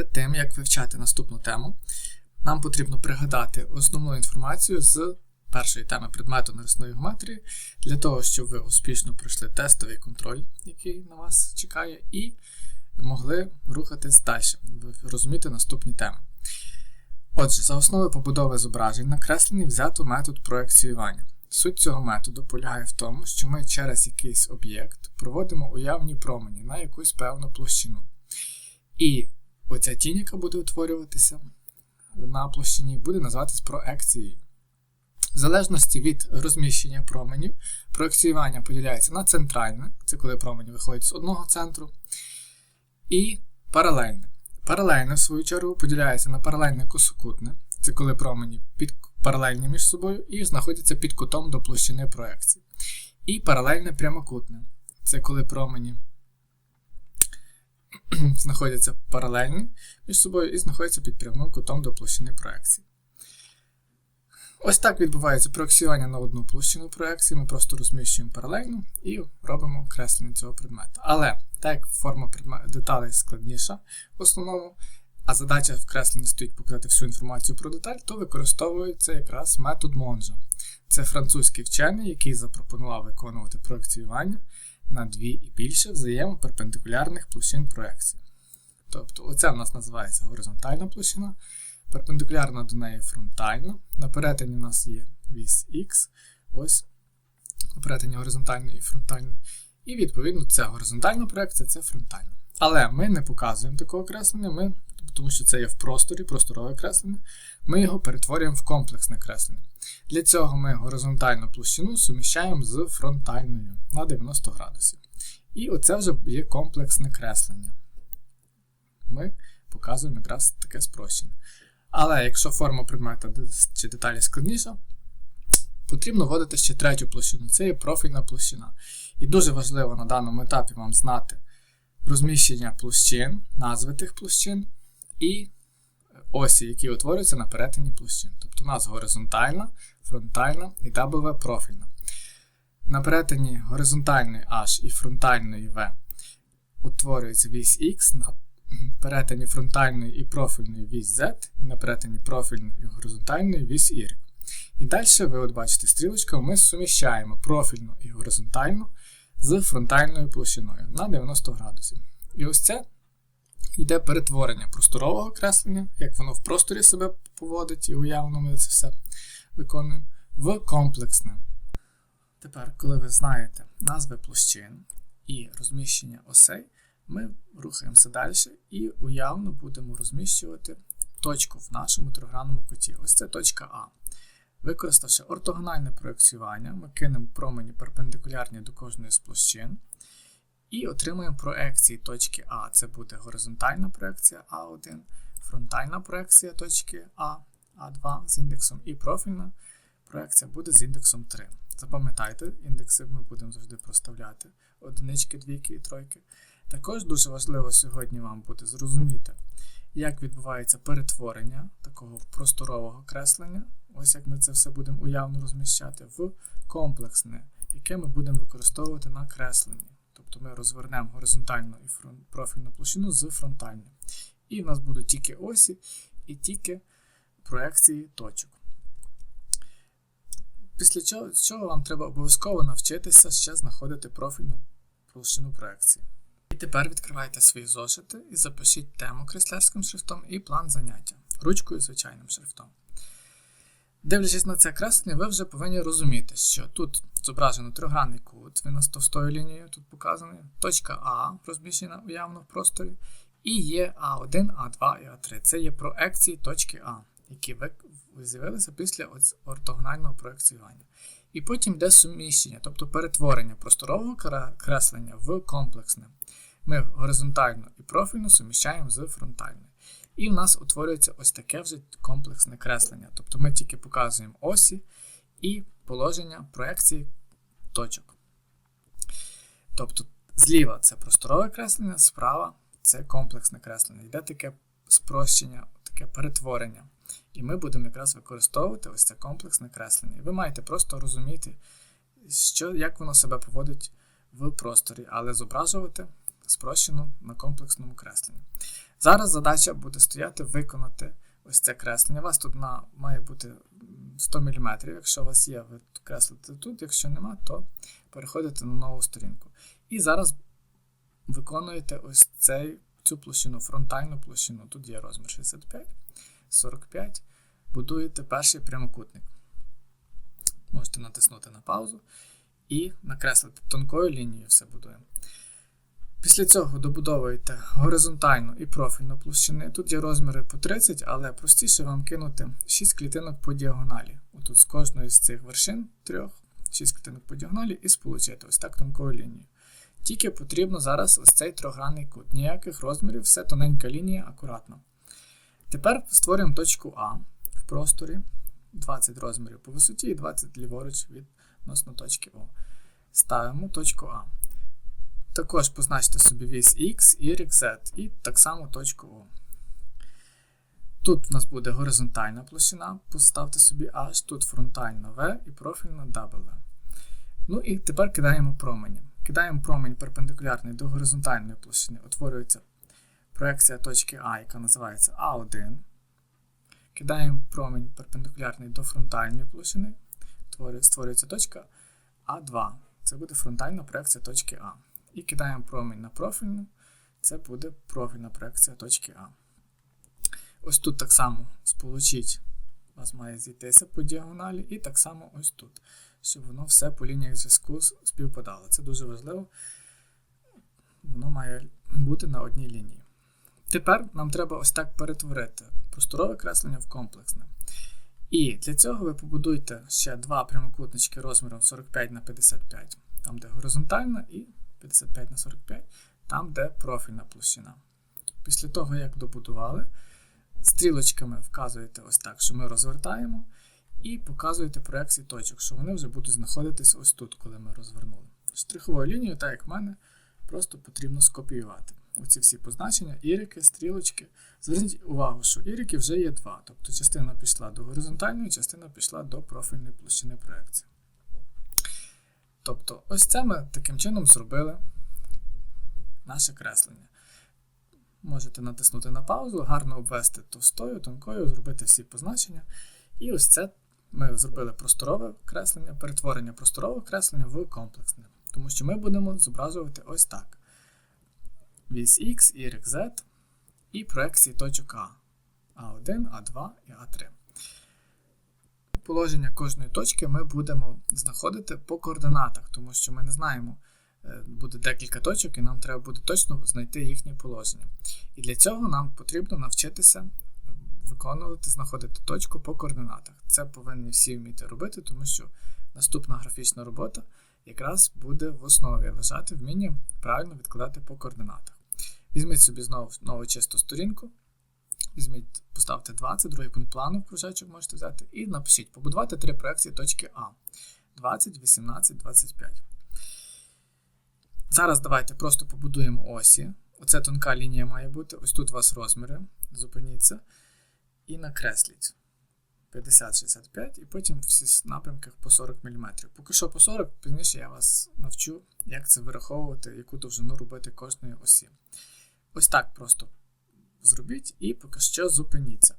Перед тим, як вивчати наступну тему, нам потрібно пригадати основну інформацію з першої теми предмету нарисної геометрії, для того, щоб ви успішно пройшли тестовий контроль, який на вас чекає, і могли рухатись далі, розуміти наступні теми. Отже, за основи побудови зображень накреслені взято метод проекціювання. Суть цього методу полягає в тому, що ми через якийсь об'єкт проводимо уявні промені на якусь певну площину. І оця тінь, яка буде утворюватися на площині, буде називатись проекцією. В залежності від розміщення променів, проекціювання поділяється на центральне, це коли промені виходять з одного центру, і паралельне. Паралельне, в свою чергу, поділяється на паралельне косокутне, це коли промені під паралельні між собою і знаходяться під кутом до площини проекції. І паралельне прямокутне це коли промені знаходяться паралельні між собою і знаходяться під прямим кутом до площини проекції. Ось так відбувається проекціювання на одну площину проекції. Ми просто розміщуємо паралельно і робимо креслення цього предмета. Але так як форма деталей складніша в основному, а задача в кресленні стоїть показати всю інформацію про деталь, то використовується якраз метод Монжа. Це французький вчений, який запропонував виконувати проекціювання на дві і більше взаємоперпендикулярних площин проекції. Тобто, оце в нас називається горизонтальна площина, перпендикулярна до неї фронтальна. На перетині у нас є вісь Х, ось на перетині горизонтальної і фронтальної. І, відповідно, це горизонтальна проекція, це фронтальна. Але ми не показуємо такого креслення, ми, тому що це є в просторі, просторове креслення, ми його перетворюємо в комплексне креслення. Для цього ми горизонтальну площину суміщаємо з фронтальною на 90 градусів. І оце вже є комплексне креслення. Ми показуємо якраз таке спрощення. Але якщо форма предмета чи деталі складніша, потрібно вводити ще третю площину. Це є профільна площина. І дуже важливо на даному етапі вам знати розміщення площин, назви тих площин і осі, які утворюються на перетині площин. Тобто у нас горизонтальна, фронтальна і W профільна. На перетині горизонтальної H і фронтальної V утворюється вісь X, на перетині фронтальної і профільної вісь Z, і на перетині профільної і горизонтальної вісь Y. І далі ви от бачите стрілочкою, ми суміщаємо профільну і горизонтальну з фронтальною площиною на 90 градусів. І ось це йде перетворення просторового креслення, як воно в просторі себе поводить, і уявно ми це все виконуємо, в комплексне. Тепер, коли ви знаєте назви площин і розміщення осей, ми рухаємося далі і уявно будемо розміщувати точку в нашому тригранному куті. Ось це точка А. Використавши ортогональне проєкціювання, ми кинемо промені перпендикулярні до кожної з площин. І отримуємо проекції точки А. Це буде горизонтальна проекція А1, фронтальна проекція точки А, А2 з індексом, і профільна проекція буде з індексом 3. Запам'ятайте, індекси ми будемо завжди проставляти одинички, двійки і тройки. Також дуже важливо сьогодні вам буде зрозуміти, як відбувається перетворення такого просторового креслення. Ось як ми це все будемо уявно розміщати, в комплексне, яке ми будемо використовувати на кресленні. Тобто ми розвернемо горизонтальну і профільну площину з фронтальною. І в нас будуть тільки осі і тільки проекції точок. Після чого, чого вам треба обов'язково навчитися ще знаходити профільну площину проекції. І тепер відкривайте свої зошити і запишіть тему креслярським шрифтом і план заняття ручкою звичайним шрифтом. Дивлячись на це креслення, ви вже повинні розуміти, що тут зображено тригранний кут, він з товстою лінією тут показаний, точка А розміщена уявно в просторі, і є А1, А2 і А3. Це є проекції точки А, які з'явилися після ортогонального проекціювання. І потім йде суміщення, тобто перетворення просторового креслення в комплексне. Ми горизонтально і профільно суміщаємо з фронтальною. І в нас утворюється ось таке вже комплексне креслення. Тобто ми тільки показуємо осі і положення проекції точок. Тобто, зліва це просторове креслення, справа це комплексне креслення. Йде таке спрощення, таке перетворення. І ми будемо якраз використовувати ось це комплексне креслення. І ви маєте просто розуміти, що, як воно себе поводить в просторі, але зображувати спрощено на комплексному кресленні. Зараз задача буде стояти виконати ось це креслення. У вас тут на, має бути 100 мм. Якщо у вас є, ви креслите тут, якщо нема, то переходите на нову сторінку. І зараз виконуєте ось цей, цю площину, фронтальну площину. Тут є розмір 65, 45. Будуєте перший прямокутник. Можете натиснути на паузу і накреслити тонкою лінією все будуємо. Після цього добудовуєте горизонтальну і профільну площини. Тут є розміри по 30, але простіше вам кинути 6 клітинок по діагоналі. Отут з кожної з цих вершин трьох, 6 клітинок по діагоналі і сполучити ось так тонкою лінією. Тільки потрібно зараз ось цей трогранний кут. Ніяких розмірів, все тоненька лінія, акуратно. Тепер створюємо точку А в просторі. 20 розмірів по висоті і 20 ліворуч відносно точки О. Ставимо точку А. Також позначте собі вісь X, Y, Z і так само точку O. Тут у нас буде горизонтальна площина, поставте собі H, тут фронтальна V і профільна W. Ну і тепер кидаємо промені. Кидаємо промень перпендикулярний до горизонтальної площини, утворюється проекція точки А, яка називається А1. Кидаємо промінь перпендикулярний до фронтальної площини, створюється точка А2. Це буде фронтальна проекція точки А. І кидаємо промінь на профільну, це буде профільна проекція точки А. Ось тут так само сполучіть, у вас має зійтися по діагоналі, і так само ось тут, щоб воно все по лініях зв'язку співпадало. Це дуже важливо. Воно має бути на одній лінії. Тепер нам треба ось так перетворити просторове креслення в комплексне. І для цього ви побудуйте ще два прямокутнички розміром 45 на 55, там, де горизонтальна, і 55 на 45, там, де профільна площина. Після того, як добудували, стрілочками вказуєте ось так, що ми розвертаємо, і показуєте проекції точок, що вони вже будуть знаходитись ось тут, коли ми розвернули. Штриховою лінією, так як в мене, просто потрібно скопіювати. Оці всі позначення, ірики, стрілочки. Зверніть увагу, що ірики вже є два. Тобто частина пішла до горизонтальної, частина пішла до профільної площини проекції. Тобто, ось це ми таким чином зробили наше креслення. Можете натиснути на паузу, гарно обвести товстою, тонкою, зробити всі позначення. І ось це ми зробили просторове креслення, перетворення просторового креслення в комплексне. Тому що ми будемо зображувати ось так: вісь X, Y, Z і проекції точок А. А1, А2 і А3 положення кожної точки ми будемо знаходити по координатах, тому що ми не знаємо, е, буде декілька точок, і нам треба буде точно знайти їхнє положення. І для цього нам потрібно навчитися виконувати, знаходити точку по координатах. Це повинні всі вміти робити, тому що наступна графічна робота якраз буде в основі лежати вміння правильно відкладати по координатах. Візьміть собі знову нову чисту сторінку. Візьміть, поставте 20, другий пункт плану, кружечок можете взяти, і напишіть побудувати три проекції точки А. 20, 18, 25. Зараз давайте просто побудуємо осі. Оце тонка лінія має бути. Ось тут у вас розміри. Зупиніться. І накресліть 50-65, і потім всі напрямки по 40 мм. Поки що по 40, пізніше я вас навчу, як це вираховувати, яку довжину робити кожної осі. Ось так просто зробіть і поки що зупиніться.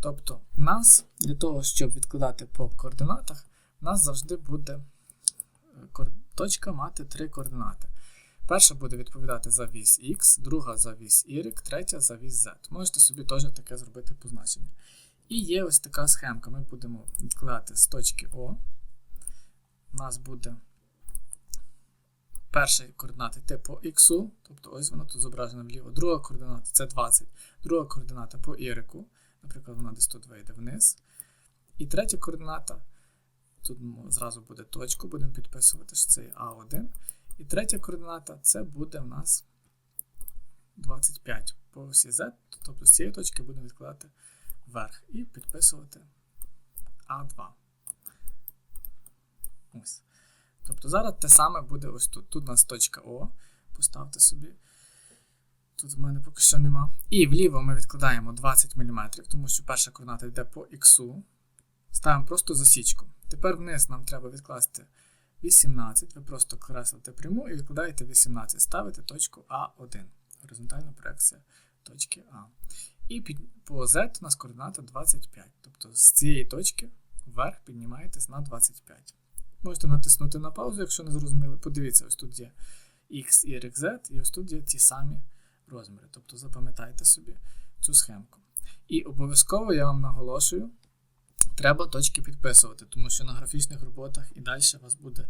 Тобто, нас для того, щоб відкладати по координатах, у нас завжди буде е, точка мати три координати. Перша буде відповідати за вісь X, друга за вісь Y, третя за вісь Z. Можете собі теж таке зробити позначення. І є ось така схемка. Ми будемо відкладати з точки О. У нас буде перші координати йти по X, тобто ось вона тут зображена вліво. Друга координата це 20, друга координата по Y, наприклад, вона десь тут вийде вниз. І третя координата, тут зразу буде точку, будемо підписувати, що це А1. І третя координата це буде в нас 25 по осі Z, тобто з цієї точки будемо відкладати вверх і підписувати А2. Ось. Тобто зараз те саме буде ось тут. Тут у нас точка О. Поставте собі. Тут в мене поки що нема. І вліво ми відкладаємо 20 мм, тому що перша координата йде по Х. Ставимо просто засічку. Тепер вниз нам треба відкласти 18. Ви просто креслите пряму і відкладаєте 18. Ставите точку А1. Горизонтальна проекція точки А. І під, по Z у нас координата 25. Тобто з цієї точки вверх піднімаєтесь на 25. Можете натиснути на паузу, якщо не зрозуміли. Подивіться, ось тут є X, Y, Z, і ось тут є ті самі розміри. Тобто запам'ятайте собі цю схемку. І обов'язково я вам наголошую, треба точки підписувати, тому що на графічних роботах і далі у вас буде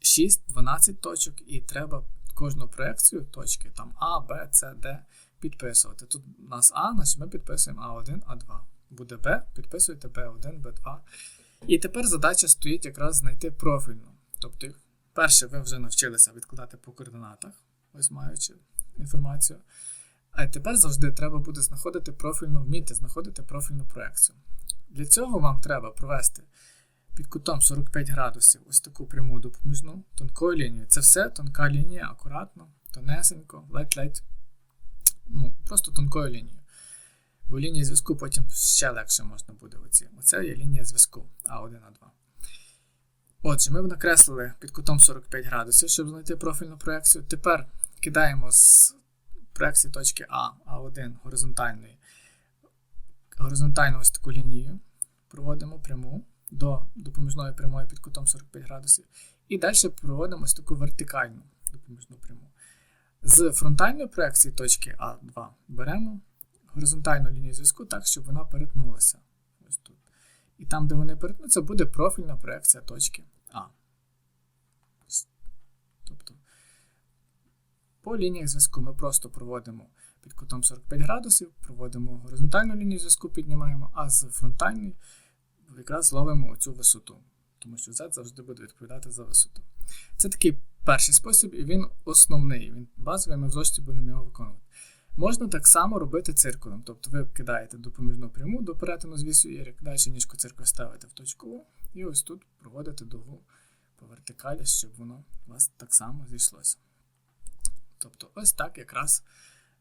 6-12 точок, і треба кожну проекцію точки там А, Б, С, Д підписувати. Тут у нас А, значить ми підписуємо А1, А2. Буде Б, підписуєте Б1, Б2. І тепер задача стоїть якраз знайти профільну. Тобто, перше, ви вже навчилися відкладати по координатах, ось маючи інформацію. А тепер завжди треба буде знаходити профільну, вміти знаходити профільну проекцію. Для цього вам треба провести під кутом 45 градусів ось таку пряму допоміжну тонкою лінією. Це все тонка лінія, акуратно, тонесенько, ледь-ледь. Ну, просто тонкою лінією. Бо лінії зв'язку потім ще легше можна буде. Оці. Оце є лінія зв'язку А1, А2. Отже, ми накреслили під кутом 45 градусів, щоб знайти профільну проекцію. Тепер кидаємо з проекції точки А, А1 горизонтальної. Горизонтальну ось таку лінію. Проводимо пряму до допоміжної прямої під кутом 45 градусів. І далі проводимо ось таку вертикальну допоміжну пряму. З фронтальної проекції точки А2 беремо горизонтальну лінію зв'язку так, щоб вона перетнулася. Ось тут. І там, де вони перетнуться, буде профільна проекція точки А. Тобто, по лініях зв'язку ми просто проводимо під кутом 45 градусів, проводимо горизонтальну лінію зв'язку, піднімаємо, а з фронтальної якраз ловимо цю висоту. Тому що Z завжди буде відповідати за висоту. Це такий перший спосіб, і він основний. Він базовий, ми в зошиті будемо його виконувати. Можна так само робити циркулем. Тобто ви кидаєте допоміжну пряму до перетину з вісю Y, далі ніжку циркуль ставите в точку О, і ось тут проводите дугу по вертикалі, щоб воно у вас так само зійшлося. Тобто, ось так якраз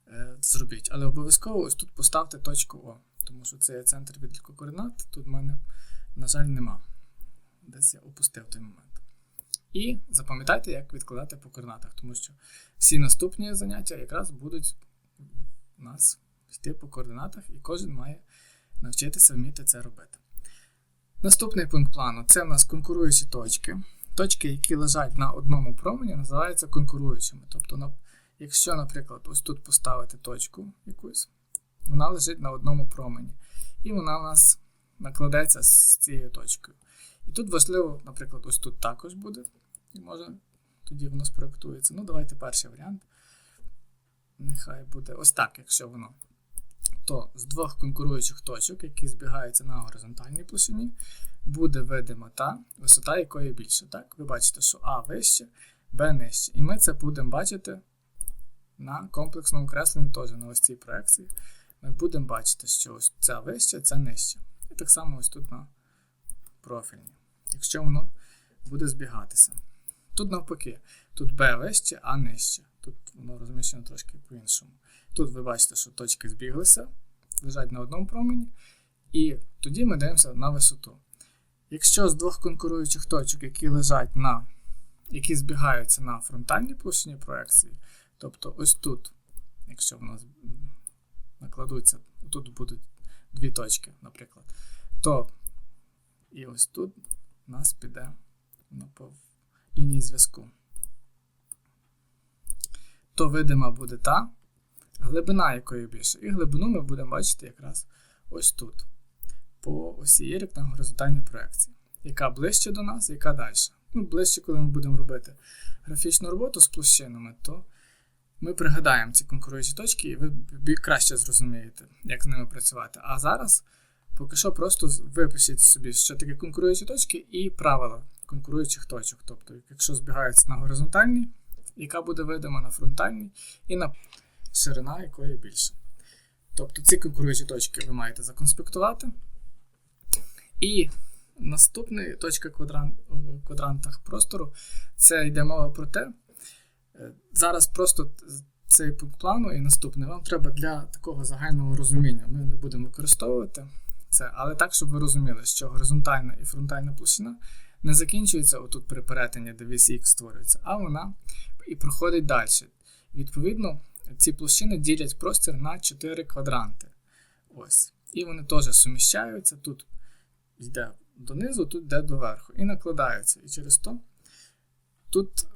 е, зробіть. Але обов'язково ось тут поставте точку О, тому що це є центр відліку координат. Тут в мене, на жаль, нема. Десь я опустив той момент. І запам'ятайте, як відкладати по координатах, тому що всі наступні заняття якраз будуть у нас йти по координатах, і кожен має навчитися вміти це робити. Наступний пункт плану це в нас конкуруючі точки. Точки, які лежать на одному промені, називаються конкуруючими. Тобто, якщо, наприклад, ось тут поставити точку якусь, вона лежить на одному промені. І вона у нас накладеться з цією точкою. І тут важливо, наприклад, ось тут також буде. І може тоді воно спроектується. Ну, давайте перший варіант. Нехай буде ось так, якщо воно. То з двох конкуруючих точок, які збігаються на горизонтальній площині, буде видима та висота якої більше. Так? Ви бачите, що А вище, Б нижче. І ми це будемо бачити на комплексному кресленні теж на ось цій проекції. Ми будемо бачити, що ось ця вища, ця нижча. І так само ось тут на профільні. Якщо воно буде збігатися. Тут навпаки, тут Б вище, А нижче. Тут воно розміщено трошки по-іншому. Тут ви бачите, що точки збіглися, лежать на одному промені, і тоді ми дивимося на висоту. Якщо з двох конкуруючих точок, які лежать на, які збігаються на фронтальній площині проекції, тобто ось тут, якщо в нас накладуться, тут будуть дві точки, наприклад, то і ось тут у нас піде по лінії зв'язку то видима буде та, глибина якої більше. І глибину ми будемо бачити якраз ось тут. По осі Y на горизонтальній проекції. Яка ближче до нас, яка далі. Ну, Ближче, коли ми будемо робити графічну роботу з площинами, то ми пригадаємо ці конкуруючі точки, і ви краще зрозумієте, як з ними працювати. А зараз поки що просто випишіть собі, що таке конкуруючі точки, і правила конкуруючих точок. Тобто, якщо збігаються на горизонтальній, яка буде видима на фронтальній, і на ширина якої більше. Тобто ці конкуруючі точки ви маєте законспектувати. І наступна точка квадрант, в квадрантах простору це йде мова про те. Е, зараз просто цей пункт плану і наступний вам треба для такого загального розуміння. Ми не будемо використовувати це, але так, щоб ви розуміли, що горизонтальна і фронтальна площина не закінчується отут при перетині, де вісь Х створюється, а вона і проходить далі. Відповідно, ці площини ділять простір на 4 квадранти. Ось. І вони теж суміщаються. Тут йде донизу, тут йде доверху. І накладаються. І через то тут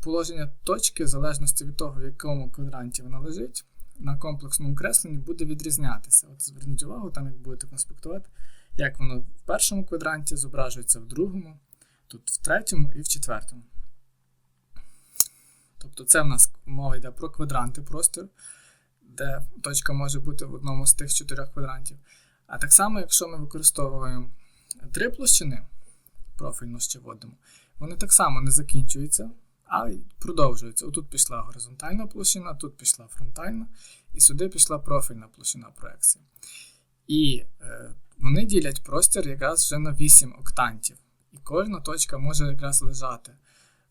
положення точки, в залежності від того, в якому квадранті вона лежить, на комплексному кресленні буде відрізнятися. От зверніть увагу, там як будете конспектувати, як воно в першому квадранті зображується в другому, тут в третьому і в четвертому. Тобто це в нас мова йде про квадранти простору, де точка може бути в одному з тих чотирьох квадрантів. А так само, якщо ми використовуємо три площини, профільно ще вводимо, вони так само не закінчуються, а продовжуються. Отут пішла горизонтальна площина, тут пішла фронтальна, і сюди пішла профільна площина проекції. І е, вони ділять простір якраз вже на 8 октантів. І кожна точка може якраз лежати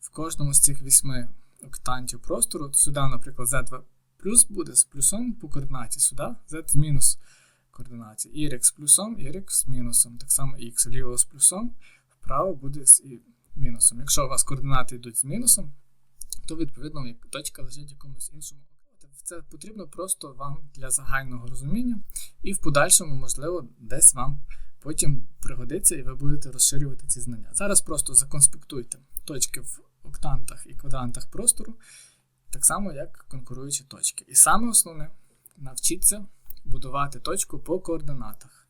в кожному з цих 8 октантів простору. Сюди, наприклад, Z2 плюс буде з плюсом по координаті, сюди Z з мінус координаті. Y з плюсом, Y з мінусом. Так само X ліво з плюсом, вправо буде з мінусом. Якщо у вас координати йдуть з мінусом, то відповідно точка лежить якомусь іншому це потрібно просто вам для загального розуміння, і в подальшому, можливо, десь вам потім пригодиться, і ви будете розширювати ці знання. Зараз просто законспектуйте точки в октантах і квадрантах простору, так само, як конкуруючі точки. І саме основне навчитися будувати точку по координатах.